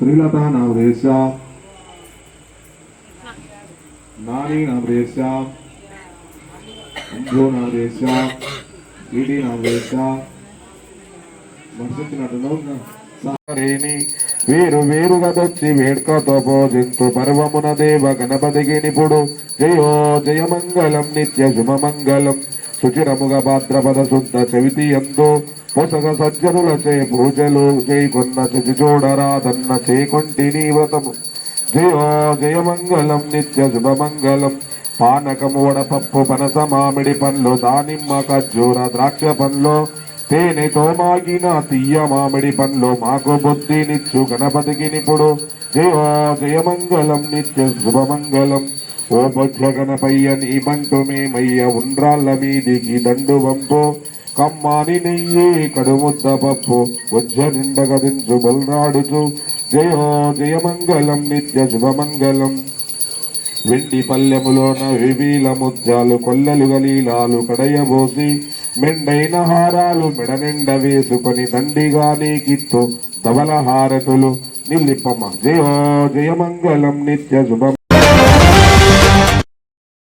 శ్రీలతా నామదేశ నాని నామదేశ అంజో నామదేశ ఈడి నామదేశ మనసుకున్నట్టు సారేని వేరు వేరుగా తెచ్చి వేడుకతో భోజింతు పర్వమున దేవ గణపతికి నిపుడు జయో జయమంగళం నిత్య శుభమంగళం సుచిరముగ భాద్రపద శుద్ధ చవితి ఎందు పొసగ సజ్జనులచే పూజలు చేయకున్న చిచి చూడరాదన్న చేకొంటిని వ్రతము జయో జయమంగళం నిత్య శుభమంగళం. పానకము వడపప్పు పనస మామిడి పండ్లు దానిమ్మ ఖర్జూర ద్రాక్ష పండ్లు తేనెతో మాగిన తీయ మామిడి పండ్లు మాకు బుద్ధినిచ్చు గణపతికి నిపుడు. జయో జయమంగళం నిత్య శుభమంగళం. ఓ బొజ్జ గణపయ్య నీ బంటు మేమయ్య ఉండ్రాళ్ళ మీదికి దండు వంపు. కమ్మాని నెయ్యి కడుముద్ద పప్పు బొజ్జ నిండగదించు బొల్రాడుచు. జయో జయమంగళం నిత్య శుభమంగళం. వెండి పల్లెములోన వివీల ముత్యాలు కొల్లలు గలీలాలు కడయబోసి మెండైన హారాలు మెడ నిండ వేసుకొని దండిగా నీకిత్తు. ధవల హారతులు నిల్లిప్పమ్మ జయో జయమంగళం నిత్య శుభం